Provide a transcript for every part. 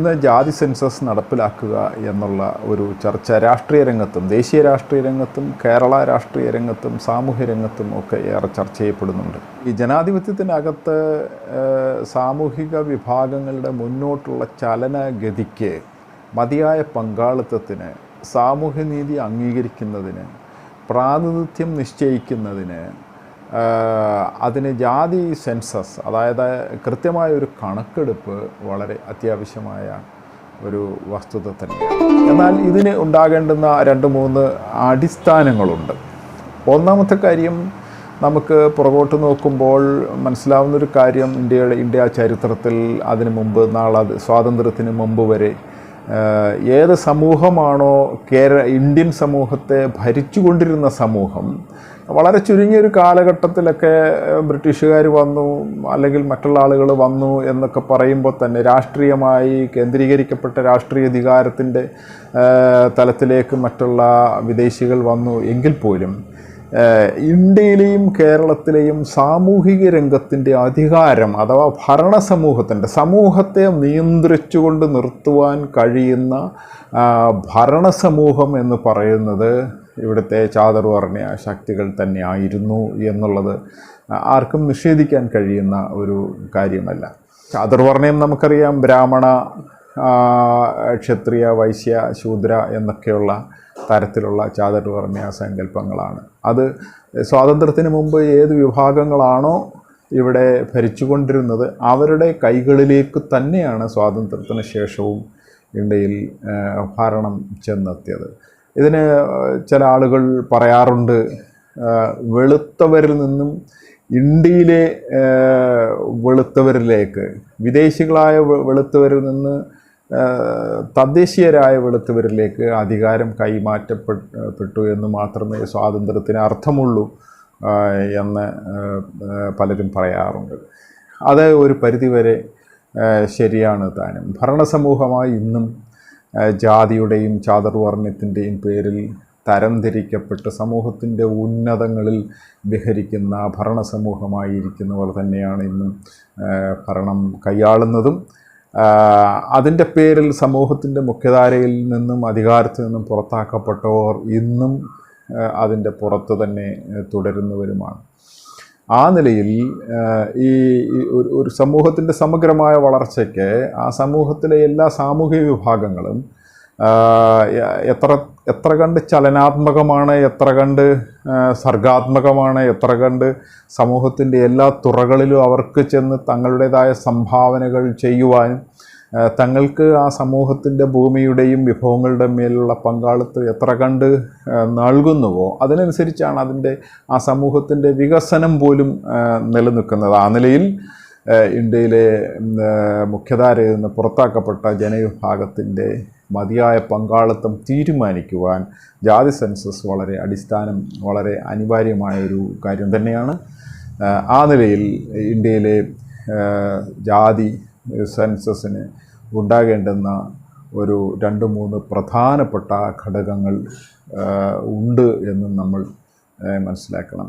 ഇന്ന് ജാതി സെൻസസ് നടപ്പിലാക്കുക എന്നുള്ള ഒരു ചർച്ച രാഷ്ട്രീയ രംഗത്തും ദേശീയ രാഷ്ട്രീയ രംഗത്തും കേരള രാഷ്ട്രീയ രംഗത്തും സാമൂഹ്യ രംഗത്തും ഒക്കെ ഏറെ ചർച്ച ചെയ്യപ്പെടുന്നുണ്ട്. ഈ ജനാധിപത്യത്തിനകത്ത് സാമൂഹിക വിഭാഗങ്ങളുടെ മുന്നോട്ടുള്ള ചലനഗതിക്ക് മതിയായ പങ്കാളിത്തത്തിന് സാമൂഹ്യനീതി അംഗീകരിക്കുന്നതിന് പ്രാതിനിധ്യം നിശ്ചയിക്കുന്നതിന് അതിന് ജാതി സെൻസസ് അതായത് കൃത്യമായ ഒരു കണക്കെടുപ്പ് വളരെ അത്യാവശ്യമായ ഒരു വസ്തുത തന്നെയാണ്. എന്നാൽ ഇതിന് ഉണ്ടാകേണ്ടുന്ന രണ്ട് മൂന്ന് അടിസ്ഥാനങ്ങളുണ്ട്. ഒന്നാമത്തെ കാര്യം നമുക്ക് പുറകോട്ട് നോക്കുമ്പോൾ മനസ്സിലാവുന്നൊരു കാര്യം ഇന്ത്യയുടെ ഇന്ത്യ ചരിത്രത്തിൽ അതിനു മുമ്പ് നാളെ സ്വാതന്ത്ര്യത്തിന് മുമ്പ് വരെ ഏത് സമൂഹമാണോ കേര ഇന്ത്യൻ സമൂഹത്തെ ഭരിച്ചുകൊണ്ടിരുന്ന സമൂഹം വളരെ ചുരുങ്ങിയൊരു കാലഘട്ടത്തിലൊക്കെ ബ്രിട്ടീഷുകാർ വന്നു അല്ലെങ്കിൽ മറ്റുള്ള ആളുകൾ വന്നു എന്നൊക്കെ പറയുമ്പോൾ തന്നെ രാഷ്ട്രീയമായി കേന്ദ്രീകരിക്കപ്പെട്ട രാഷ്ട്രീയ അധികാരത്തിന്റെ തലത്തിലേക്ക് മറ്റുള്ള വിദേശികൾ വന്നു എങ്കിൽ പോലും ഇന്ത്യയിലെയും കേരളത്തിലെയും സാമൂഹിക രംഗത്തിന്റെ അധികാരം അഥവാ ഭരണ സമൂഹത്തിന്റെ സമൂഹത്തെ നിയന്ത്രിച്ചുകൊണ്ട് നിർത്തുവാൻ കഴിയുന്ന ഭരണസമൂഹം എന്ന് പറയുന്നത് ഇവിടുത്തെ ചാതുർവർണയ ശക്തികൾ തന്നെയായിരുന്നു എന്നുള്ളത് ആർക്കും നിഷേധിക്കാൻ കഴിയുന്ന ഒരു കാര്യമല്ല. ചാതുർവർണയം നമുക്കറിയാം ബ്രാഹ്മണ ക്ഷത്രിയ വൈശ്യ ശൂദ്ര എന്നൊക്കെയുള്ള തരത്തിലുള്ള ചാതുർവർണയ സങ്കല്പങ്ങളാണ്. അത് സ്വാതന്ത്ര്യത്തിന് മുമ്പ് ഏത് വിഭാഗങ്ങളാണോ ഇവിടെ ഭരിച്ചുകൊണ്ടിരുന്നത് അവരുടെ കൈകളിലേക്ക് തന്നെയാണ് സ്വാതന്ത്ര്യത്തിന് ശേഷവും ഇന്ത്യയിൽ ഭരണം ചെന്നെത്തിയത്. ഇതിന് ചില ആളുകൾ പറയാറുണ്ട് വെളുത്തവരിൽ നിന്നും ഇന്ത്യയിലെ വെളുത്തവരിലേക്ക് വിദേശികളായ വെളുത്തവരിൽ നിന്ന് തദ്ദേശീയരായ വെളുത്തവരിലേക്ക് അധികാരം കൈമാറ്റപ്പെട്ടു എന്ന് മാത്രമേ സ്വാതന്ത്ര്യത്തിന് അർത്ഥമുള്ളൂ എന്ന് പലരും പറയാറുണ്ട്. അത് ഒരു പരിധിവരെ ശരിയാണ് താനും. ഭരണസമൂഹമായി ഇന്നും ജാതിയുടെയും ചാതുർവർണത്തിന്റെയും പേരിൽ തരംതിരിക്കപ്പെട്ട് സമൂഹത്തിന്റെ ഉന്നതങ്ങളിൽ വിഹരിക്കുന്ന ഭരണസമൂഹമായിരിക്കുന്നവർ തന്നെയാണ് ഇന്നും ഭരണം കൈയാളുന്നതും. അതിന്റെ പേരിൽ സമൂഹത്തിന്റെ മുഖ്യധാരയിൽ നിന്നും അധികാരത്തിൽ നിന്നും പുറത്താക്കപ്പെട്ടവർ ഇന്നും അതിന്റെ പുറത്ത് തന്നെ തുടരുന്നവരുമാണ്. ആ നിലയിൽ ഈ ഒരു സമൂഹത്തിന്റെ സമഗ്രമായ വളർച്ചയ്ക്ക് ആ സമൂഹത്തിലെ എല്ലാ സാമൂഹിക വിഭാഗങ്ങളും എത്ര എത്ര കണ്ട് ചലനാത്മകമാണ് എത്ര കണ്ട് സർഗാത്മകമാണ് എത്ര കണ്ട് സമൂഹത്തിന്റെ എല്ലാ തുറകളിലും അവർക്ക് ചെന്ന് തങ്ങളുടേതായ സംഭാവനകൾ ചെയ്യുവാനും തങ്ങൾക്ക് ആ സമൂഹത്തിന്റെ ഭൂമിയുടെയും വിഭവങ്ങളുടെ മേലുള്ള പങ്കാളിത്തം എത്ര കണ്ട് നൽകുന്നുവോ? അതിനനുസരിച്ചാണ് അതിന്റെ ആ സമൂഹത്തിന്റെ വികസനം പോലും നിലനിൽക്കുന്നത്. ആ നിലയിൽ ഇന്ത്യയിലെ മുഖ്യധാരയിൽ നിന്ന് പുറത്താക്കപ്പെട്ട ജനവിഭാഗത്തിന്റെ മതിയായ പങ്കാളിത്തം തീരുമാനിക്കുവാൻ ജാതി സെൻസസ് വളരെ അടിസ്ഥാനം വളരെ അനിവാര്യമായ ഒരു കാര്യം തന്നെയാണ്. ആ നിലയിൽ ഇന്ത്യയിലെ ജാതി സെൻസസിന് ഉണ്ടാകേണ്ടുന്ന ഒരു രണ്ട് മൂന്ന് പ്രധാനപ്പെട്ട ഘടകങ്ങൾ ഉണ്ട് എന്ന് നമ്മൾ മനസ്സിലാക്കണം.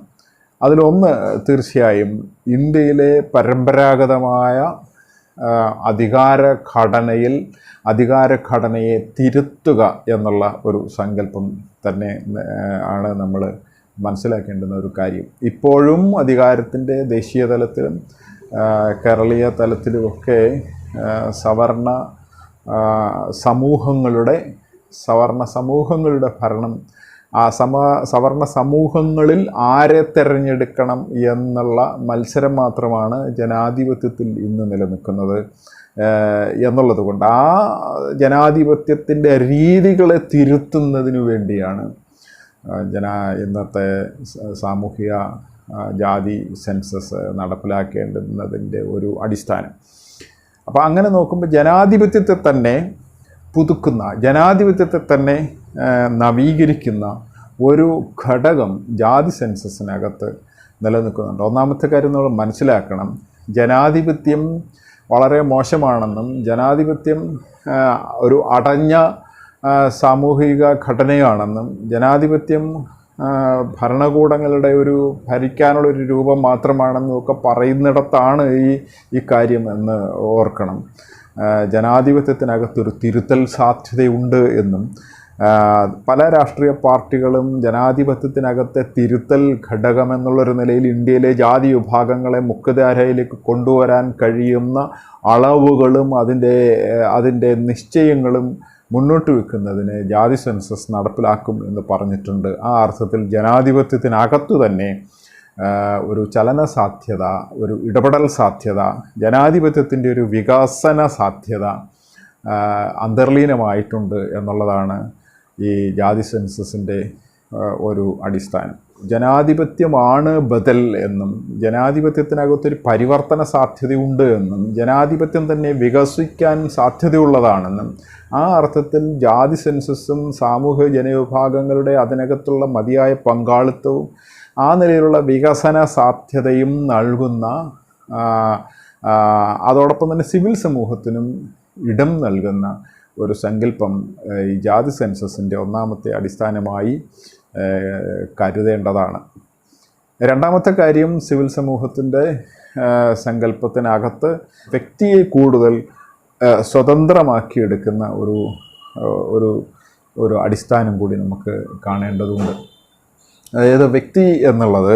അതിലൊന്ന് തീർച്ചയായും ഇന്ത്യയിലെ പരമ്പരാഗതമായ അധികാര ഘടനയിൽ അധികാര ഘടനയെ തിരുത്തുക എന്നുള്ള ഒരു സങ്കല്പം തന്നെ ആണ് നമ്മൾ മനസ്സിലാക്കേണ്ടുന്ന ഒരു കാര്യം. ഇപ്പോഴും അധികാരത്തിന്റെ ദേശീയ തലത്തിലും കേരളീയ തലത്തിലുമൊക്കെ സവർണ സമൂഹങ്ങളുടെ സവർണ സമൂഹങ്ങളുടെ ഭരണം ആ സമ സവർണ സമൂഹങ്ങളിൽ ആരെ തിരഞ്ഞെടുക്കണം എന്നുള്ള മത്സരം മാത്രമാണ് ജനാധിപത്യത്തിൽ ഇന്ന് നിലനിൽക്കുന്നത് എന്നുള്ളത് കൊണ്ട്. ആ ജനാധിപത്യത്തിന്റെ രീതികളെ തിരുത്തുന്നതിനു വേണ്ടിയാണ് ജന ഇന്നത്തെ സാമൂഹിക ജാതി സെൻസസ് നടപ്പിലാക്കേണ്ടുന്നതിന്റെ ഒരു അടിസ്ഥാനം. അപ്പോൾ അങ്ങനെ നോക്കുമ്പോൾ ജനാധിപത്യത്തെ തന്നെ പുതുക്കുന്ന ജനാധിപത്യത്തെ തന്നെ നവീകരിക്കുന്ന ഒരു ഘടകം ജാതി സെൻസസിനകത്ത് നിലനിൽക്കുന്നുണ്ട്. ഒന്നാമത്തെ കാര്യം നമ്മൾ മനസ്സിലാക്കണം ജനാധിപത്യം വളരെ മോശമാണെന്നും ജനാധിപത്യം ഒരു അടഞ്ഞ സാമൂഹിക ഘടനയാണെന്നും ജനാധിപത്യം ഭരണകൂടങ്ങളുടെ ഒരു ഭരിക്കാനുള്ള ഒരു രൂപം മാത്രമാണെന്നൊക്കെ പറയുന്നിടത്താണ് ഈ ഈ കാര്യം എന്ന് ഓർക്കണം. ജനാധിപത്യത്തിനകത്തൊരു തിരുത്തൽ സാധ്യതയുണ്ട് എന്നും പല രാഷ്ട്രീയ പാർട്ടികളും ജനാധിപത്യത്തിനകത്തെ തിരുത്തൽ ഘടകമെന്നുള്ളൊരു നിലയിൽ ഇന്ത്യയിലെ ജാതി വിഭാഗങ്ങളെ മുഖ്യധാരയിലേക്ക് കൊണ്ടുവരാൻ കഴിയുന്ന അളവുകളും അതിന്റെ അതിന്റെ നിശ്ചയങ്ങളും മുന്നോട്ട് വെക്കുന്നതിന് ജാതി സെൻസസ് നടപ്പിലാക്കും എന്ന് പറഞ്ഞിട്ടുണ്ട്. ആ അർത്ഥത്തിൽ ജനാധിപത്യത്തിനകത്തു തന്നെ ഒരു ചലന സാധ്യത ഒരു ഇടപെടൽ സാധ്യത ജനാധിപത്യത്തിന്റെ ഒരു വികസന സാധ്യത അന്തർലീനമായിട്ടുണ്ട് എന്നുള്ളതാണ് ഈ ജാതി സെൻസസിന്റെ ഒരു അടിസ്ഥാനം. ജനാധിപത്യമാണ് ബദൽ എന്നും ജനാധിപത്യത്തിനകത്തൊരു പരിവർത്തന സാധ്യതയുണ്ട് എന്നും ജനാധിപത്യം തന്നെ വികസിക്കാൻ സാധ്യതയുള്ളതാണെന്നും ആ അർത്ഥത്തിൽ ജാതി സെൻസസും സാമൂഹ്യ ജനവിഭാഗങ്ങളുടെ അതിനകത്തുള്ള മതിയായ പങ്കാളിത്തവും ആ നിലയിലുള്ള വികസന സാധ്യതയും നൽകുന്ന അതോടൊപ്പം തന്നെ സിവിൽ സമൂഹത്തിനും ഇടം നൽകുന്ന ഒരു സങ്കല്പം ഈ ജാതി സെൻസസിന്റെ ഒന്നാമത്തെ അടിസ്ഥാനമായി കരുതേണ്ടതാണ്. രണ്ടാമത്തെ കാര്യം സിവിൽ സമൂഹത്തിന്റെ സങ്കല്പത്തിനകത്ത് വ്യക്തിയെ കൂടുതൽ സ്വതന്ത്രമാക്കിയെടുക്കുന്ന ഒരു ഒരു ഒരു അടിസ്ഥാനം കൂടി നമുക്ക് കാണേണ്ടതുണ്ട്. അതായത് വ്യക്തി എന്നുള്ളത്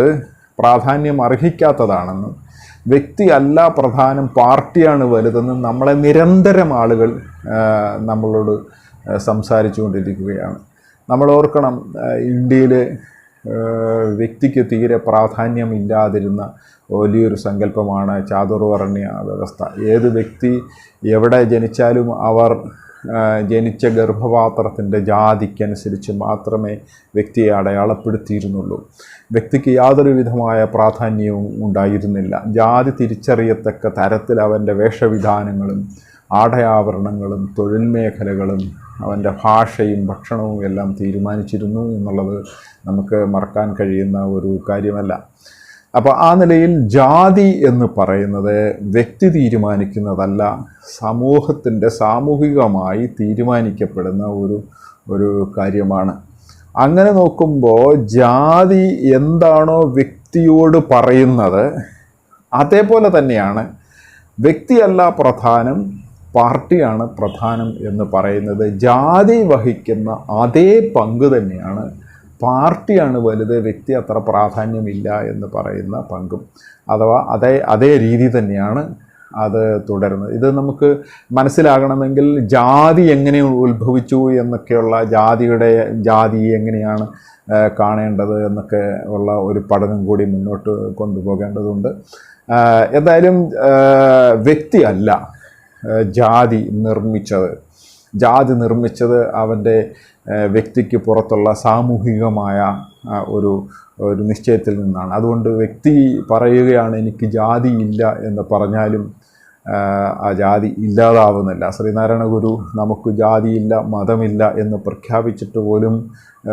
പ്രാധാന്യം അർഹിക്കാത്തതാണെന്നും വ്യക്തി അല്ല പ്രധാനം പാർട്ടിയാണ് വലുതെന്നും നമ്മളെ നിരന്തരം ആളുകൾ നമ്മളോട് സംസാരിച്ചുകൊണ്ടിരിക്കുകയാണ്. നമ്മൾ ഓർക്കണം ഇന്ത്യയിൽ വ്യക്തിക്ക് തീരെ പ്രാധാന്യമില്ലാതിരുന്ന വലിയൊരു സങ്കല്പമാണ് ചാതുർവർണ്യ വ്യവസ്ഥ. ഏത് വ്യക്തി എവിടെ ജനിച്ചാലും അവർ ജനിച്ച ഗർഭപാത്രത്തിന്റെ ജാതിക്കനുസരിച്ച് മാത്രമേ വ്യക്തിയെ അടയാളപ്പെടുത്തിയിരുന്നുള്ളൂ. വ്യക്തിക്ക് യാതൊരു വിധമായ പ്രാധാന്യവും ഉണ്ടായിരുന്നില്ല. ജാതി തിരിച്ചറിയത്തക്ക തരത്തിൽ അവന്റെ വേഷവിധാനങ്ങളും ആടയാഭരണങ്ങളും തൊഴിൽ മേഖലകളും അവന്റെ ഭാഷയും ഭക്ഷണവും എല്ലാം തീരുമാനിച്ചിരുന്നു എന്നുള്ളത് നമുക്ക് മറക്കാൻ കഴിയുന്ന ഒരു കാര്യമല്ല. അപ്പോൾ ആ നിലയിൽ ജാതി എന്ന് പറയുന്നത് വ്യക്തി തീരുമാനിക്കുന്നതല്ല സമൂഹത്തിന്റെ സാമൂഹികമായി തീരുമാനിക്കപ്പെടുന്ന ഒരു ഒരു കാര്യമാണ്. അങ്ങനെ നോക്കുമ്പോൾ ജാതി എന്താണോ വ്യക്തിയോട് പറയുന്നത് അതേപോലെ തന്നെയാണ് വ്യക്തിയല്ല പ്രധാനം പാർട്ടിയാണ് പ്രധാനം എന്ന് പറയുന്നത്. ജാതി വഹിക്കുന്ന അതേ പങ്ക് തന്നെയാണ് പാർട്ടിയാണ് വലുത് വ്യക്തി അത്ര പ്രാധാന്യമില്ല എന്ന് പറയുന്ന പങ്കും. അഥവാ അതേ അതേ രീതി തന്നെയാണ് അത് തുടരുന്നത്. ഇത് നമുക്ക് മനസ്സിലാകണമെങ്കിൽ ജാതി എങ്ങനെ ഉത്ഭവിച്ചു എന്നൊക്കെയുള്ള ജാതിയുടെ ജാതി എങ്ങനെയാണ് കാണേണ്ടത് എന്നൊക്കെ ഉള്ള ഒരു പഠനം കൂടി മുന്നോട്ട് കൊണ്ടുപോകേണ്ടതുണ്ട്. എന്തായാലും വ്യക്തിയല്ല ജാതി നിർമ്മിച്ചത്. ജാതി നിർമ്മിച്ചത് അവന്റെ വ്യക്തിക്ക് പുറത്തുള്ള സാമൂഹികമായ ഒരു ഒരു നിശ്ചയത്തിൽ നിന്നാണ്. അതുകൊണ്ട് വ്യക്തി പറയുകയാണ് എനിക്ക് ജാതി ഇല്ല എന്ന് പറഞ്ഞാലും ആ, ജാതി ഇല്ലാതാവുന്നില്ല. ശ്രീനാരായണ ഗുരു നമുക്ക് ജാതിയില്ല മതമില്ല എന്ന് പ്രഖ്യാപിച്ചിട്ട് പോലും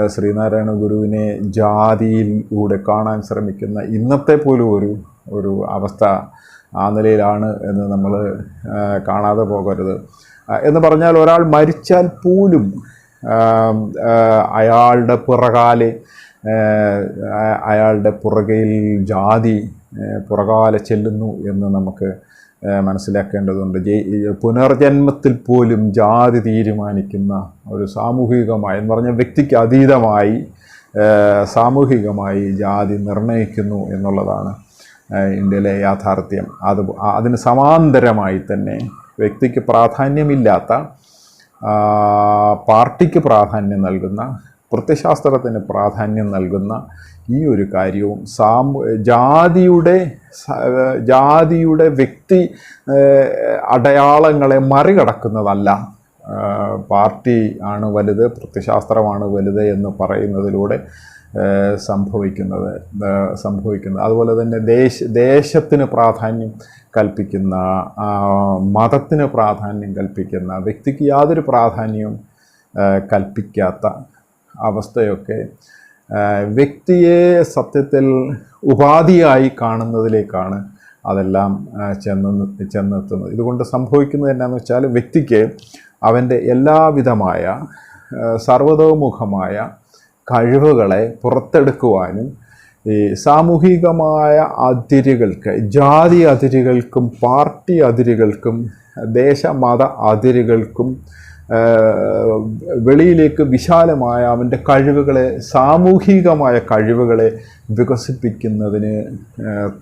ശ്രീനാരായണ ഗുരുവിനെ ജാതിയിലൂടെ കാണാൻ ശ്രമിക്കുന്ന ഇന്നത്തെ പോലും ഒരു ഒരു അവസ്ഥ ആ നിലയിലാണ് എന്ന് നമ്മൾ കാണാതെ പോകരുത്. എന്ന് പറഞ്ഞാൽ ഒരാൾ മരിച്ചാൽ പോലും അയാളുടെ പുറകാലെ അയാളുടെ പുറകയിൽ ജാതി പുറകാല ചെല്ലുന്നു എന്ന് നമുക്ക് മനസ്സിലാക്കേണ്ടതുണ്ട്. പുനർജന്മത്തിൽ പോലും ജാതി തീരുമാനിക്കുന്ന ഒരു സാമൂഹികമായി എന്ന് പറഞ്ഞാൽ വ്യക്തിക്ക് അതീതമായി സാമൂഹികമായി ജാതി നിർണയിക്കുന്നു എന്നുള്ളതാണ് ഇന്ത്യയിലെ യാഥാർത്ഥ്യം. അത് അതിന് സമാന്തരമായി തന്നെ വ്യക്തിക്ക് പ്രാധാന്യമില്ലാത്ത പാർട്ടിക്ക് പ്രാധാന്യം നൽകുന്ന പ്രത്യശാസ്ത്രത്തിന് പ്രാധാന്യം നൽകുന്ന ഈ ഒരു കാര്യവും സാമൂ ജാതിയുടെ ജാതിയുടെ വ്യക്തി അടയാളങ്ങളെ മറികടക്കുന്നതല്ല പാർട്ടി ആണ് വലുത് പ്രത്യശാസ്ത്രമാണ് വലുത് എന്ന് പറയുന്നതിലൂടെ സംഭവിക്കുന്നത് സംഭവിക്കുന്നത്. അതുപോലെ തന്നെ ദേശ ദേശത്തിന് പ്രാധാന്യം കൽപ്പിക്കുന്ന മതത്തിന് പ്രാധാന്യം കൽപ്പിക്കുന്ന വ്യക്തിക്ക് യാതൊരു പ്രാധാന്യവും കൽപ്പിക്കാത്ത അവസ്ഥയൊക്കെ വ്യക്തിയെ സത്യത്തിൽ ഉപാധിയായി കാണുന്നതിലേക്കാണ് അതെല്ലാം ചെന്ന് ചെന്നെത്തുന്നത്. ഇതുകൊണ്ട് സംഭവിക്കുന്നത് എന്നാന്ന് വെച്ചാൽ വ്യക്തിക്ക് അവന്റെ എല്ലാവിധമായ സർവതോമുഖമായ കഴിവുകളെ പുറത്തെടുക്കുവാനും ഈ സാമൂഹികമായ അതിരുകൾക്ക് ജാതി അതിരുകൾക്കും പാർട്ടി അതിരുകൾക്കും ദേശമത അതിരുകൾക്കും വെളിയിലേക്ക് വിശാലമായ അവന്റെ കഴിവുകളെ സാമൂഹികമായ കഴിവുകളെ വികസിപ്പിക്കുന്നതിന്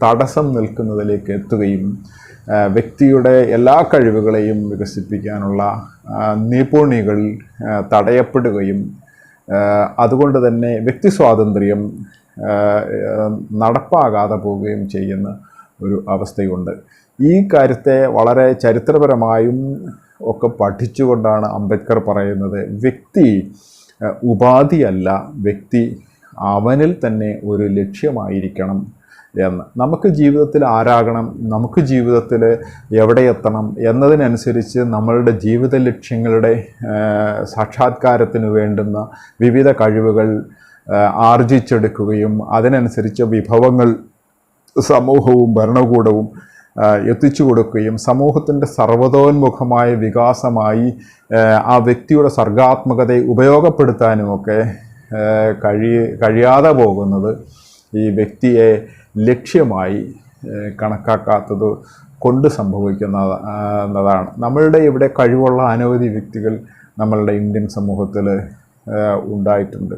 തടസ്സം നിൽക്കുന്നതിലേക്ക് എത്തുകയും വ്യക്തിയുടെ എല്ലാ കഴിവുകളെയും വികസിപ്പിക്കാനുള്ള നിപുണികൾ തടയപ്പെടുകയും അതുകൊണ്ട് തന്നെ വ്യക്തി സ്വാതന്ത്ര്യം നടപ്പാകാതെ പോവുകയും ചെയ്യുന്ന ഒരു അവസ്ഥയുണ്ട്. ഈ കാര്യത്തെ വളരെ ചരിത്രപരമായും ഒക്കെ പഠിച്ചുകൊണ്ടാണ് അംബേദ്കർ പറയുന്നത്. വ്യക്തി ഉപാധിയല്ല. വ്യക്തി അവനിൽ തന്നെ ഒരു ലക്ഷ്യമായിരിക്കണം. എന്ന് നമുക്ക് ജീവിതത്തിൽ ആരാകണം നമുക്ക് ജീവിതത്തിൽ എവിടെ എത്തണം എന്നതിനനുസരിച്ച് നമ്മളുടെ ജീവിത ലക്ഷ്യങ്ങളുടെ സാക്ഷാത്കാരത്തിന് വേണ്ടുന്ന വിവിധ കഴിവുകൾ ആർജിച്ചെടുക്കുകയും അതിനനുസരിച്ച് വിഭവങ്ങൾ സമൂഹവും ഭരണകൂടവും എത്തിച്ചു കൊടുക്കുകയും സമൂഹത്തിന്റെ സർവതോന്മുഖമായ വികാസമായി ആ, വ്യക്തിയുടെ സർഗാത്മകതയെ ഉപയോഗപ്പെടുത്താനുമൊക്കെ കഴി കഴിയാതെ പോകുന്നത് ഈ വ്യക്തിയെ ലക്ഷ്യമായി കണക്കാക്കാത്തത് കൊണ്ട് സംഭവിക്കുന്നതാണ് നമ്മളുടെ ഇവിടെ കഴിവുള്ള അനവധി വ്യക്തികൾ നമ്മളുടെ ഇന്ത്യൻ സമൂഹത്തിൽ ഉണ്ടായിട്ടുണ്ട്.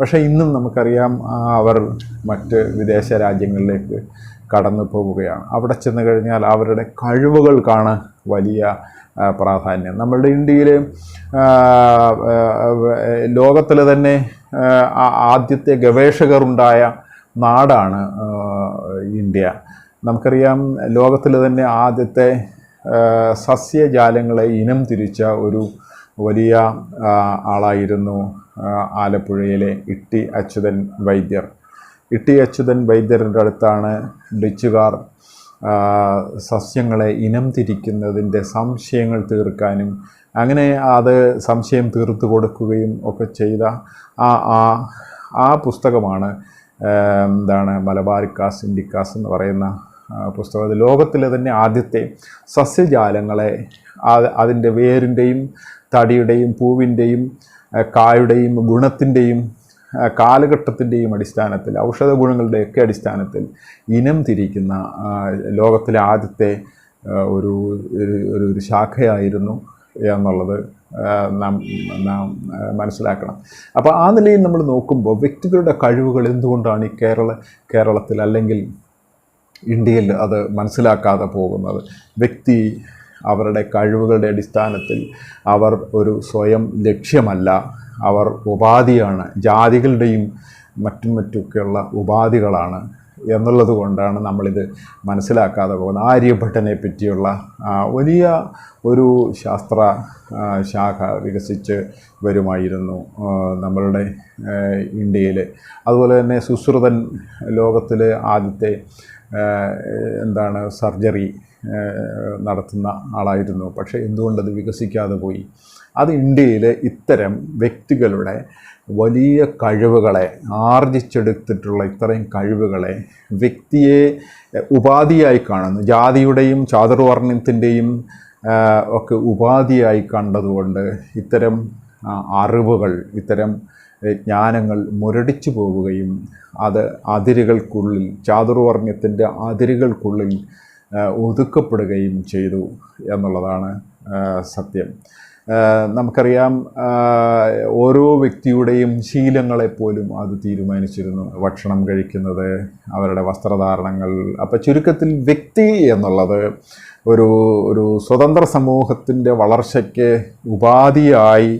പക്ഷേ ഇന്നും നമുക്കറിയാം അവർ മറ്റ് വിദേശ രാജ്യങ്ങളിലേക്ക് കടന്നു പോവുകയാണ്. അവിടെ ചെന്ന് കഴിഞ്ഞാൽ അവരുടെ കഴിവുകൾക്കാണ് വലിയ പ്രാധാന്യം. നമ്മളുടെ ഇന്ത്യയിൽ ലോകത്തിലെ തന്നെ ആദ്യത്തെ ഗവേഷകർ ഉണ്ടായ നാടാണ് ഇന്ത്യ. നമുക്കറിയാം ലോകത്തിൽ തന്നെ ആദ്യത്തെ സസ്യജാലങ്ങളെ ഇനം തിരിച്ച ഒരു വലിയ ആളായിരുന്നു ആലപ്പുഴയിലെ ഇട്ടി അച്യുതൻ വൈദ്യർ. ഇട്ടി അച്യുതൻ വൈദ്യരുടെ അടുത്താണ് ഡച്ചുകാർ സസ്യങ്ങളെ ഇനം തിരിക്കുന്നതിന്റെ സംശയങ്ങൾ തീർക്കാനും അങ്ങനെ അത് സംശയം തീർത്തു കൊടുക്കുകയും ഒക്കെ ചെയ്ത ആ ആ ആ പുസ്തകമാണ് ആ, മലബാർ കാസ് ഇൻഡിക്കാസ് എന്ന് പറയുന്ന ആ, പുസ്തകം. അത് ലോകത്തിലെ തന്നെ ആദ്യത്തെ സസ്യജാലങ്ങളെ അതിന്റെ വേരിന്റെയും തടിയുടെയും പൂവിന്റെയും കായുടെയും ഗുണത്തിന്റെയും കാലഘട്ടത്തിന്റെയും അടിസ്ഥാനത്തിൽ ഔഷധ ഗുണങ്ങളുടെയൊക്കെ അടിസ്ഥാനത്തിൽ ഇനം തിരിക്കുന്ന ലോകത്തിലെ ആദ്യത്തെ ഒരു ഒരു- ശാഖയായിരുന്നു എന്നുള്ളത് നാം നാം മനസ്സിലാക്കണം. അപ്പോൾ ആ നിലയിൽ നമ്മൾ നോക്കുമ്പോൾ വ്യക്തികളുടെ കഴിവുകൾ എന്തുകൊണ്ടാണ് ഈ കേരള കേരളത്തിൽ അല്ലെങ്കിൽ ഇന്ത്യയിൽ അത് മനസ്സിലാക്കാതെ പോകുന്നത്? വ്യക്തി അവരുടെ കഴിവുകളുടെ അടിസ്ഥാനത്തിൽ അവർ ഒരു സ്വയം ലക്ഷ്യമല്ല. അവർ ഉപാധിയാണ്. ജാതികളുടെയും മറ്റും മറ്റുമൊക്കെയുള്ള ഉപാധികളാണ്. എന്നുള്ളത് കൊണ്ടാണ് നമ്മളിത് മനസ്സിലാക്കാതെ പോകുന്നത്. ആര്യഭട്ടനെ പറ്റിയുള്ള വലിയ ഒരു ശാസ്ത്ര ശാഖ വികസിച്ച് വരുമായിരുന്നു നമ്മളുടെ ഇന്ത്യയിൽ അതുപോലെ തന്നെ സുശ്രുതൻ ലോകത്തിലെ ആദ്യത്തെ എന്താണ് സർജറി നടത്തുന്ന ആളായിരുന്നു. പക്ഷേ എന്തുകൊണ്ടത് വികസിക്കാതെ പോയി? അത് ഇന്ത്യയിലെ ഇത്തരം വ്യക്തികളുടെ വലിയ കഴിവുകളെ ആർജിച്ചെടുത്തിട്ടുള്ള ഇത്രയും കഴിവുകളെ വ്യക്തിയെ ഉപാധിയായി കാണുന്നു. ജാതിയുടെയും ചാതുർവർണത്തിന്റെയും ഒക്കെ ഉപാധിയായി കണ്ടതുകൊണ്ട് ഇത്തരം അറിവുകൾ ഇത്തരം ജ്ഞാനങ്ങൾ മുരടിച്ചു പോവുകയും അത് അതിരുകൾക്കുള്ളിൽ ചാതുർവർണത്തിന്റെ അതിരുകൾക്കുള്ളിൽ ഒതുക്കപ്പെടുകയും ചെയ്തു എന്നുള്ളതാണ് സത്യം. നമുക്കറിയാം ഓരോ വ്യക്തിയുടെയും ശീലങ്ങളെപ്പോലും അത് തീരുമാനിച്ചിരുന്നു. ഭക്ഷണം കഴിക്കുന്നത് അവരുടെ വസ്ത്രധാരണങ്ങൾ. അപ്പം ചുരുക്കത്തിൽ വ്യക്തി എന്നുള്ളത് ഒരു ഒരു സ്വതന്ത്ര സമൂഹത്തിന്റെ വളർച്ചയ്ക്ക് ഉപാധിയായി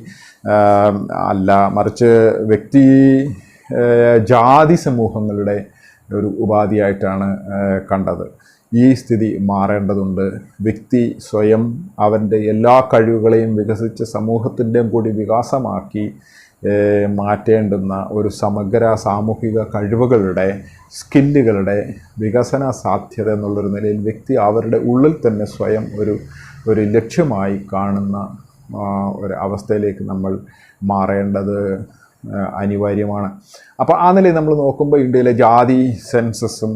അല്ല മറിച്ച് വ്യക്തി ജാതി സമൂഹങ്ങളുടെ ഒരു ഉപാധിയായിട്ടാണ് കണ്ടത്. ഈ സ്ഥിതി മാറേണ്ടതുണ്ട്. വ്യക്തി സ്വയം അവന്റെ എല്ലാ കഴിവുകളെയും വികസിച്ച് സമൂഹത്തിന്റെയും കൂടി വികാസമാക്കി മാറ്റേണ്ടുന്ന ഒരു സമഗ്ര സാമൂഹിക കഴിവുകളുടെ സ്കില്ലുകളുടെ വികസന സാധ്യത എന്നുള്ളൊരു നിലയിൽ വ്യക്തി അവരുടെ ഉള്ളിൽ തന്നെ സ്വയം ഒരു ഒരു ലക്ഷ്യമായി കാണുന്ന ഒരു അവസ്ഥയിലേക്ക് നമ്മൾ മാറേണ്ടത് അനിവാര്യമാണ്. അപ്പോൾ ആ നിലയിൽ നമ്മൾ നോക്കുമ്പോൾ ഇന്ത്യയിലെ ജാതി സെൻസസും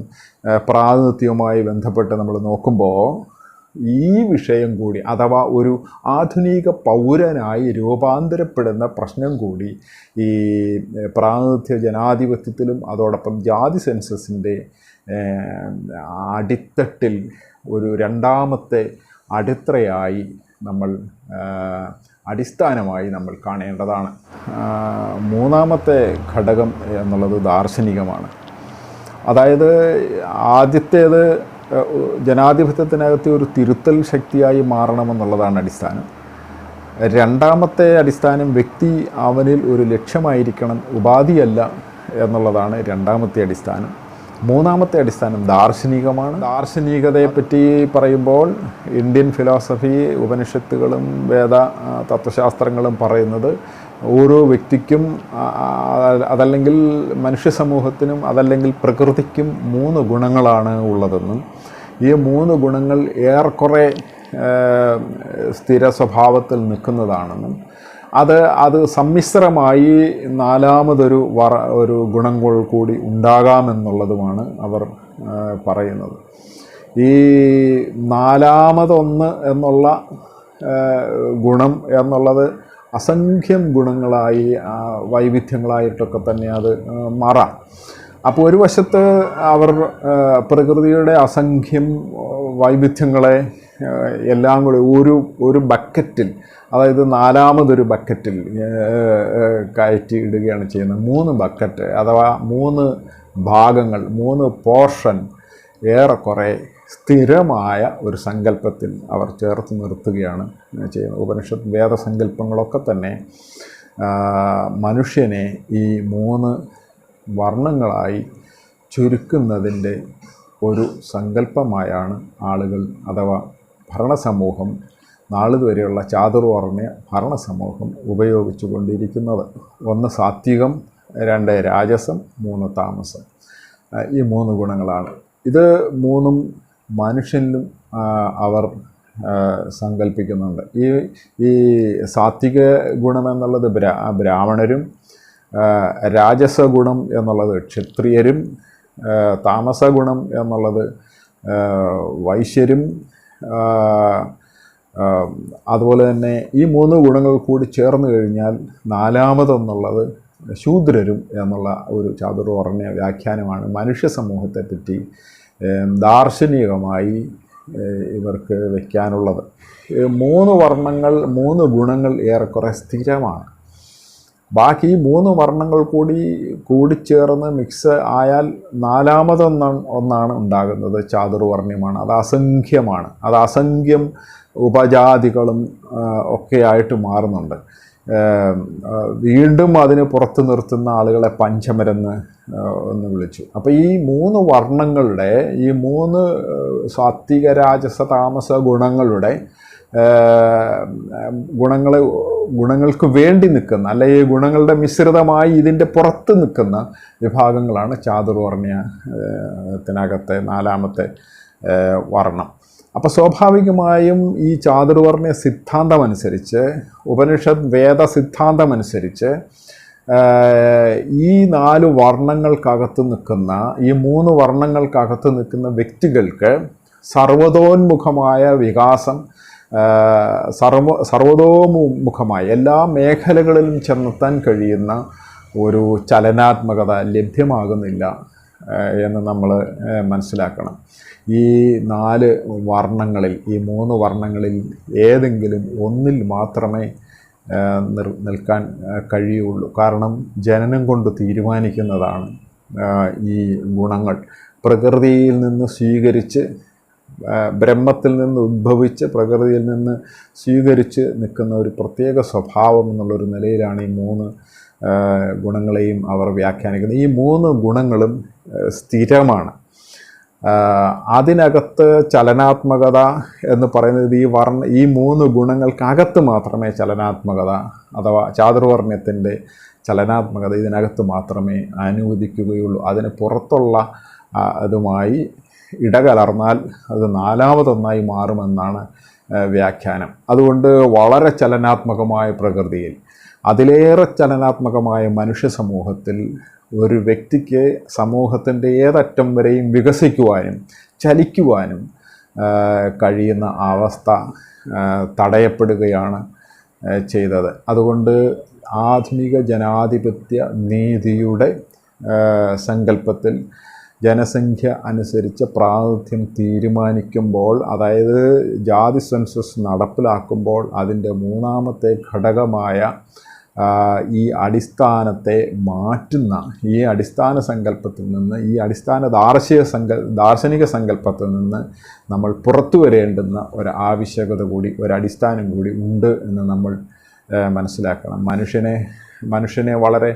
പ്രാതിനിധ്യവുമായി ബന്ധപ്പെട്ട് നമ്മൾ നോക്കുമ്പോൾ ഈ വിഷയം കൂടി അഥവാ ഒരു ആധുനിക പൗരനായി രൂപാന്തരപ്പെടുന്ന പ്രശ്നം കൂടി ഈ പ്രാതിനിധ്യ ജനാധിപത്യത്തിലും അതോടൊപ്പം ജാതി സെൻസസിന്റെ അടിത്തട്ടിൽ ഒരു രണ്ടാമത്തെ അടിത്തറയായി നമ്മൾ അടിസ്ഥാനമായി നമ്മൾ കാണേണ്ടതാണ്. മൂന്നാമത്തെ ഘടകം എന്നുള്ളത് ദാർശനികമാണ്. അതായത് ആദ്യത്തേത് ജനാധിപത്യത്തിനകത്തെ ഒരു തിരുത്തൽ ശക്തിയായി മാറണമെന്നുള്ളതാണ് അടിസ്ഥാനം. രണ്ടാമത്തെ അടിസ്ഥാനം വ്യക്തി അവനിൽ ഒരു ലക്ഷ്യമായിരിക്കണം ഉപാധിയല്ല എന്നുള്ളതാണ് രണ്ടാമത്തെ അടിസ്ഥാനം. മൂന്നാമത്തെ അടിസ്ഥാനം ദാർശനികമാണ്. ദാർശനികതയെപ്പറ്റി പറയുമ്പോൾ ഇന്ത്യൻ ഫിലോസഫി ഉപനിഷത്തുകളും വേദ തത്വശാസ്ത്രങ്ങളും പറയുന്നത് ഓരോ വ്യക്തിക്കും അതല്ലെങ്കിൽ മനുഷ്യ സമൂഹത്തിനും അതല്ലെങ്കിൽ പ്രകൃതിക്കും മൂന്ന് ഗുണങ്ങളാണ് ഉള്ളതെന്നും ഈ മൂന്ന് ഗുണങ്ങൾ ഏറെക്കുറെ സ്ഥിര സ്വഭാവത്തിൽ നിൽക്കുന്നതാണെന്നും അത് അത് സമ്മിശ്രമായി നാലാമതൊരു വറ ഒരു ഗുണങ്ങൾ കൂടി ഉണ്ടാകാമെന്നുള്ളതുമാണ് അവർ പറയുന്നത്. ഈ നാലാമതൊന്ന് എന്നുള്ള ഗുണം എന്നുള്ളത് അസംഖ്യം ഗുണങ്ങളായി വൈവിധ്യങ്ങളായിട്ടൊക്കെ തന്നെ അത് മാറാം. അപ്പോൾ ഒരു വശത്ത് അവർ പ്രകൃതിയുടെ അസംഖ്യം വൈവിധ്യങ്ങളെ എല്ലാം കൂടി ഒരു ഒരു ബക്കറ്റിൽ അതായത് നാലാമതൊരു ബക്കറ്റിൽ കയറ്റി ഇടുകയാണ് ചെയ്യുന്നത്. മൂന്ന് ബക്കറ്റ് അഥവാ മൂന്ന് ഭാഗങ്ങൾ മൂന്ന് പോർഷൻ ഏറെക്കുറെ സ്ഥിരമായ ഒരു സങ്കല്പത്തിൽ അവർ ചേർത്ത് നിർത്തുകയാണ് ചെയ്യുന്നത്. ഉപനിഷത്ത് വേദസങ്കല്പങ്ങളൊക്കെ തന്നെ മനുഷ്യനെ ഈ മൂന്ന് വർണങ്ങളായി ചുരുക്കുന്നതിന്റെ ഒരു സങ്കല്പമായാണ് ആളുകൾ അഥവാ ഭരണസമൂഹം നാളിതുവരെയുള്ള ചാതുർവർണ ഭരണസമൂഹം ഉപയോഗിച്ചു കൊണ്ടിരിക്കുന്നത് ഒന്ന് സാത്വികം രണ്ട് രാജസം മൂന്ന് താമസം. ഈ മൂന്ന് ഗുണങ്ങളാണ്. ഇത് മൂന്നും മനുഷ്യനിലും അവർ സങ്കല്പിക്കുന്നുണ്ട് ഈ ഈ സാത്വിക ഗുണമെന്നുള്ളത് ബ്രാ ബ്രാഹ്മണരും രാജസ ഗുണം എന്നുള്ളത് ക്ഷത്രിയരും താമസ ഗുണം എന്നുള്ളത് വൈശ്യരും അതുപോലെ തന്നെ ഈ മൂന്ന് ഗുണങ്ങൾ കൂടി ചേർന്ന് കഴിഞ്ഞാൽ നാലാമതെന്നുള്ളത് ശൂദ്രരും എന്നുള്ള ഒരു ചാതുർവർണ വ്യാഖ്യാനമാണ് മനുഷ്യ സമൂഹത്തെ പറ്റി ദാർശനികമായി ഇവർക്ക് വയ്ക്കാനുള്ളത് മൂന്ന് വർണങ്ങൾ മൂന്ന് ഗുണങ്ങൾ ഏറെക്കുറെ സ്ഥിരമാണ്. ബാക്കി മൂന്ന് വർണങ്ങൾ കൂടി കൂടിച്ചേർന്ന് മിക്സ് ആയാൽ നാലാമതൊന്നാണ് ഒന്നാണ് ഉണ്ടാകുന്നത് ചാതുർവർണ്യമാണ് അത് അസംഖ്യമാണ്. അത് അസംഖ്യം ഉപജാതികളും ഒക്കെയായിട്ട് മാറുന്നുണ്ട്. വീണ്ടും അതിന് പുറത്തു നിർത്തുന്ന ആളുകളെ പഞ്ചമരെന്ന് ഒന്ന് വിളിച്ചു. അപ്പോൾ ഈ മൂന്ന് വർണങ്ങളുടെ ഈ മൂന്ന് സാത്വിക രാജസ താമസ ഗുണങ്ങളുടെ ഗുണങ്ങൾ ഗുണങ്ങൾക്ക് വേണ്ടി നിൽക്കുന്ന അല്ലെ ഈ ഗുണങ്ങളുടെ മിശ്രിതമായി ഇതിന്റെ പുറത്ത് നിൽക്കുന്ന വിഭാഗങ്ങളാണ് ചാതുർവർണയത്തിനകത്തെ നാലാമത്തെ വർണം. അപ്പോൾ സ്വാഭാവികമായും ഈ ചാതുർവർണ സിദ്ധാന്തമനുസരിച്ച് ഉപനിഷത് വേദ സിദ്ധാന്തമനുസരിച്ച് ഈ നാല് വർണങ്ങൾക്കകത്ത് നിൽക്കുന്ന ഈ മൂന്ന് വർണങ്ങൾക്കകത്ത് നിൽക്കുന്ന വ്യക്തികൾക്ക് സർവതോന്മുഖമായ വികാസം സർവ സർവതോമുഖമായ എല്ലാ മേഖലകളിലും ചെന്നെത്താൻ കഴിയുന്ന ഒരു ചലനാത്മകത ലഭ്യമാകുന്നില്ല. എന്ന് നമ്മൾ മനസ്സിലാക്കണം. ഈ നാല് വർണങ്ങളിൽ ഈ മൂന്ന് വർണങ്ങളിൽ ഏതെങ്കിലും ഒന്നിൽ മാത്രമേ നിർ നിൽക്കാൻ കഴിയുള്ളൂ. കാരണം ജനനം കൊണ്ട് തീരുമാനിക്കുന്നതാണ് ഈ ഗുണങ്ങൾ. പ്രകൃതിയിൽ നിന്ന് സ്വീകരിച്ച് ബ്രഹ്മത്തിൽ നിന്ന് ഉദ്ഭവിച്ച് പ്രകൃതിയിൽ നിന്ന് സ്വീകരിച്ച് നിൽക്കുന്ന ഒരു പ്രത്യേക സ്വഭാവം എന്നുള്ളൊരു നിലയിലാണ് ഈ മൂന്ന് ഗുണങ്ങളെയും അവർ വ്യാഖ്യാനിക്കുന്നത് ഈ മൂന്ന് ഗുണങ്ങളും സ്ഥിരമാണ്. അതിനകത്ത് ചലനാത്മകത എന്ന് പറയുന്നത് ഈ വർണ ഈ മൂന്ന് ഗുണങ്ങൾക്കകത്ത് മാത്രമേ ചലനാത്മകത അഥവാ ചാതുർവർണയത്തിന്റെ ചലനാത്മകത ഇതിനകത്ത് മാത്രമേ അനുവദിക്കുകയുള്ളൂ. അതിന് പുറത്തുള്ള അതുമായി ഇടകലർന്നാൽ അത് നാലാമതൊന്നായി മാറുമെന്നാണ് വ്യാഖ്യാനം. അതുകൊണ്ട് വളരെ ചലനാത്മകമായ പ്രകൃതിയിൽ അതിലേറെ ചലനാത്മകമായ മനുഷ്യ സമൂഹത്തിൽ ഒരു വ്യക്തിക്ക് സമൂഹത്തിന്റെ ഏതറ്റം വരെയും വികസിക്കുവാനും ചലിക്കുവാനും കഴിയുന്ന അവസ്ഥ തടയപ്പെടുകയാണ് ചെയ്തത്. അതുകൊണ്ട് ആധുനിക ജനാധിപത്യ നീതിയുടെ സങ്കല്പത്തിൽ ജനസംഖ്യ അനുസരിച്ച് പ്രാതിനിധ്യം തീരുമാനിക്കുമ്പോൾ അതായത് ജാതി സെൻസസ് നടപ്പിലാക്കുമ്പോൾ അതിന്റെ മൂന്നാമത്തെ ഘടകമായ ഈ അടിസ്ഥാനത്തെ മാറ്റുന്ന ഈ അടിസ്ഥാന സങ്കല്പത്തിൽ നിന്ന് ഈ അടിസ്ഥാന ദാർശിക സങ്കൽ ദാർശനിക സങ്കല്പത്തിൽ നിന്ന് നമ്മൾ പുറത്തു വരേണ്ടുന്ന ഒരു ആവശ്യകത കൂടി ഒരു അടിസ്ഥാനം കൂടി ഉണ്ട് എന്ന് നമ്മൾ മനസ്സിലാക്കണം. മനുഷ്യനെ മനുഷ്യനെ വളരെ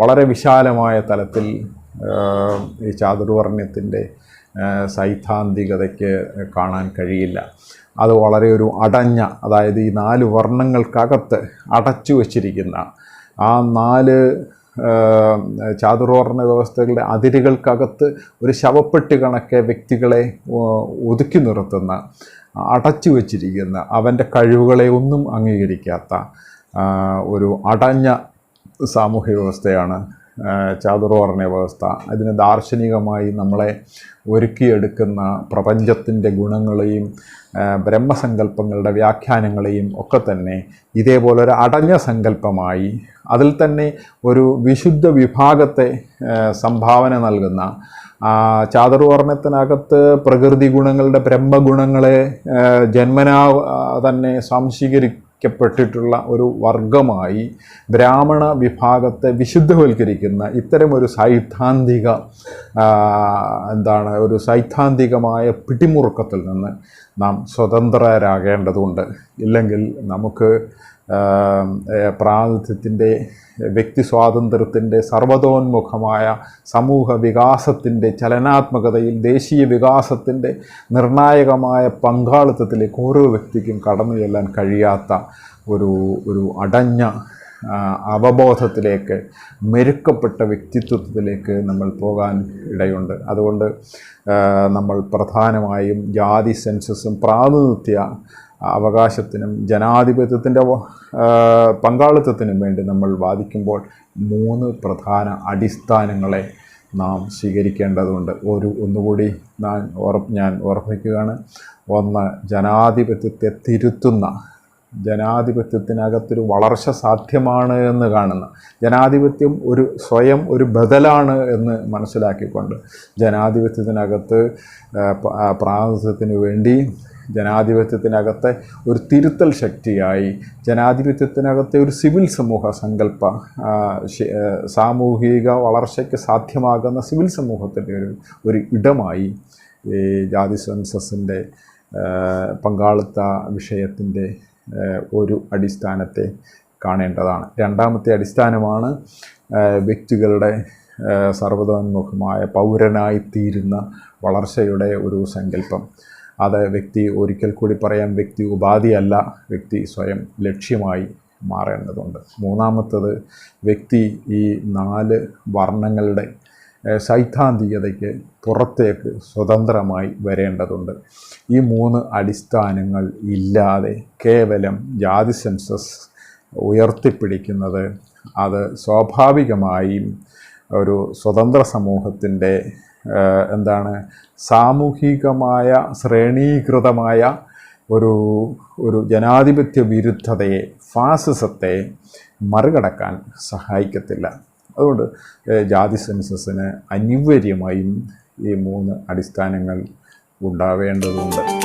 വളരെ വിശാലമായ തലത്തിൽ ഈ ചാതുർവർണയത്തിന്റെ സൈദ്ധാന്തികതയ്ക്ക് കാണാൻ കഴിയില്ല. അത് വളരെ ഒരു അടഞ്ഞ അതായത് ഈ നാല് വർണങ്ങൾക്കകത്ത് അടച്ചു വച്ചിരിക്കുന്ന ആ നാല് ചാതുർവർണ വ്യവസ്ഥകളുടെ അതിരുകൾക്കകത്ത് ഒരു ശവപ്പെട്ടി കണക്കെ വ്യക്തികളെ ഒതുക്കി നിർത്തുന്ന അടച്ചു വച്ചിരിക്കുന്ന അവന്റെ കഴിവുകളെ ഒന്നും അംഗീകരിക്കാത്ത ഒരു അടഞ്ഞ സാമൂഹ്യ വ്യവസ്ഥയാണ് ചാതുർവർണ വ്യവസ്ഥ. അതിന് ദാർശനികമായി നമ്മളെ ഒരുക്കിയെടുക്കുന്ന പ്രപഞ്ചത്തിന്റെ ഗുണങ്ങളെയും ബ്രഹ്മസങ്കല്പങ്ങളുടെ വ്യാഖ്യാനങ്ങളെയും ഒക്കെ തന്നെ ഇതേപോലെ ഒരു അടഞ്ഞ സങ്കല്പമായി അതിൽ തന്നെ ഒരു വിശുദ്ധ വിഭാഗത്തെ സംഭാവന നൽകുന്ന ചാതുർവർണത്തിനകത്ത് പ്രകൃതി ഗുണങ്ങളുടെ ബ്രഹ്മഗുണങ്ങളെ ജന്മനാ തന്നെ തന്നെ സംശീകരിക്കപ്പെട്ടിട്ടുള്ള ഒരു വർഗമായി ബ്രാഹ്മണ വിഭാഗത്തെ വിശുദ്ധവൽക്കരിക്കുന്ന ഇത്തരമൊരു സൈദ്ധാന്തിക എന്താണ് ഒരു സൈദ്ധാന്തികമായ പിടിമുറുക്കത്തിൽ നിന്ന് നാം സ്വതന്ത്രരാകേണ്ടതുണ്ട്. ഇല്ലെങ്കിൽ നമുക്ക് പ്രാതിനിധ്യത്തിന്റെ വ്യക്തി സ്വാതന്ത്ര്യത്തിന്റെ സർവതോന്മുഖമായ സമൂഹ വികാസത്തിന്റെ ചലനാത്മകതയിൽ ദേശീയ വികാസത്തിന്റെ നിർണായകമായ പങ്കാളിത്തത്തിലേക്ക് ഓരോ വ്യക്തിക്കും കടന്നു ചെല്ലാൻ കഴിയാത്ത ഒരു ഒരു അടഞ്ഞ അവബോധത്തിലേക്ക് മെരുക്കപ്പെട്ട വ്യക്തിത്വത്തിലേക്ക് നമ്മൾ പോകാൻ ഇടയുണ്ട്. അതുകൊണ്ട് നമ്മൾ പ്രധാനമായും ജാതി സെൻസസും പ്രാതിനിധ്യ അവകാശത്തിനും ജനാധിപത്യത്തിന്റെ പങ്കാളിത്തത്തിനും വേണ്ടി നമ്മൾ വാദിക്കുമ്പോൾ മൂന്ന് പ്രധാന അടിസ്ഥാനങ്ങളെ നാം സ്വീകരിക്കേണ്ടതുണ്ട്. ഒരു ഒന്നുകൂടി ഞാൻ ഓർ ഞാൻ ഓർമ്മിക്കുകയാണ്. ഒന്ന് ജനാധിപത്യത്തെ തിരുത്തുന്ന ജനാധിപത്യത്തിനകത്തൊരു വളർച്ച സാധ്യമാണ് എന്ന് കാണുന്ന ജനാധിപത്യം ഒരു സ്വയം ഒരു ബദലാണ് എന്ന് മനസ്സിലാക്കിക്കൊണ്ട് ജനാധിപത്യത്തിനകത്ത് പ്രാതിനിധ്യത്തിന് വേണ്ടി ജനാധിപത്യത്തിനകത്തെ ഒരു തിരുത്തൽ ശക്തിയായി ജനാധിപത്യത്തിനകത്തെ ഒരു സിവിൽ സമൂഹ സങ്കല്പ സാമൂഹിക വളർച്ചയ്ക്ക് സാധ്യമാകുന്ന സിവിൽ സമൂഹത്തിന്റെ ഒരു ഒരു ഇടമായി ഈ ജാതി സെൻസസിന്റെ പങ്കാളിത്ത വിഷയത്തിന്റെ ഒരു അടിസ്ഥാനത്തെ കാണേണ്ടതാണ്. രണ്ടാമത്തെ അടിസ്ഥാനമാണ് വ്യക്തികളുടെ സർവതോന്മുഖമായ പൗരനായി തീരുന്ന വളർച്ചയുടെ ഒരു സങ്കല്പം അത് വ്യക്തി ഒരിക്കൽ കൂടി പറയാം വ്യക്തി ഉപാധിയല്ല വ്യക്തി സ്വയം ലക്ഷ്യമായി മാറേണ്ടതുണ്ട്. മൂന്നാമത്തത് വ്യക്തി ഈ നാല് വർണങ്ങളുടെ സൈദ്ധാന്തികതയ്ക്ക് പുറത്തേക്ക് സ്വതന്ത്രമായി വരേണ്ടതുണ്ട്. ഈ മൂന്ന് അടിസ്ഥാനങ്ങൾ ഇല്ലാതെ കേവലം ജാതി സെൻസസ് ഉയർത്തിപ്പിടിക്കുന്നത് അത് സ്വാഭാവികമായും ഒരു സ്വതന്ത്ര സമൂഹത്തിന്റെ എന്താണ് സാമൂഹികമായ ശ്രേണീകൃതമായ ഒരു ഒരു ജനാധിപത്യ വിരുദ്ധതയെ ഫാസിസത്തെ മറികടക്കാൻ സഹായിക്കത്തില്ല. അതുകൊണ്ട് ജാതി സെൻസസിന് അനിവാര്യമായും ഈ മൂന്ന് അടിസ്ഥാനങ്ങൾ ഉണ്ടാവേണ്ടതുണ്ട്.